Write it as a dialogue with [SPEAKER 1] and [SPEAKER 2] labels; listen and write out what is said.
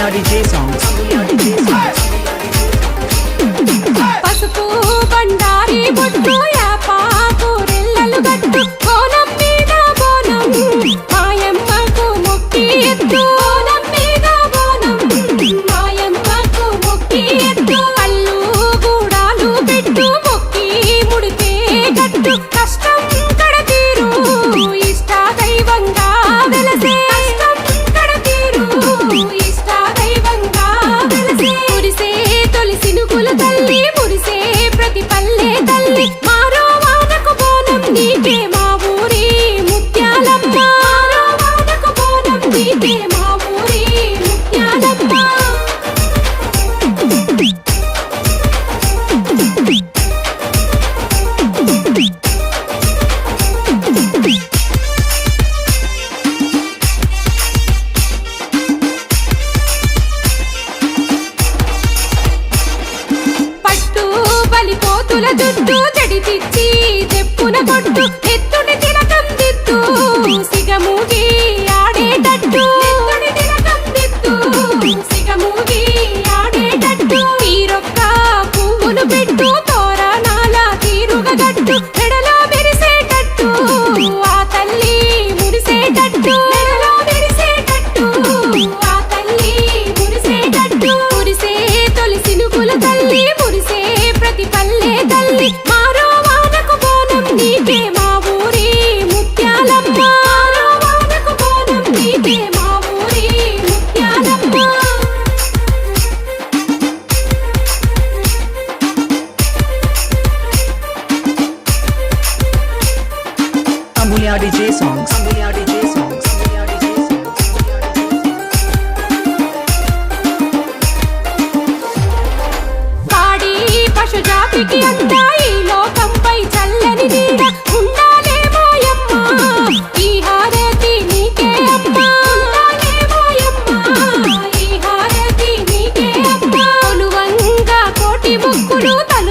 [SPEAKER 1] RDJ songs బలిపోతుల జుట్టు జడితిచ్చి చెప్పున కొట్టు
[SPEAKER 2] Amulia DJ songs. Amulia DJ songs.
[SPEAKER 1] పాడి పశుజాతికి అంటే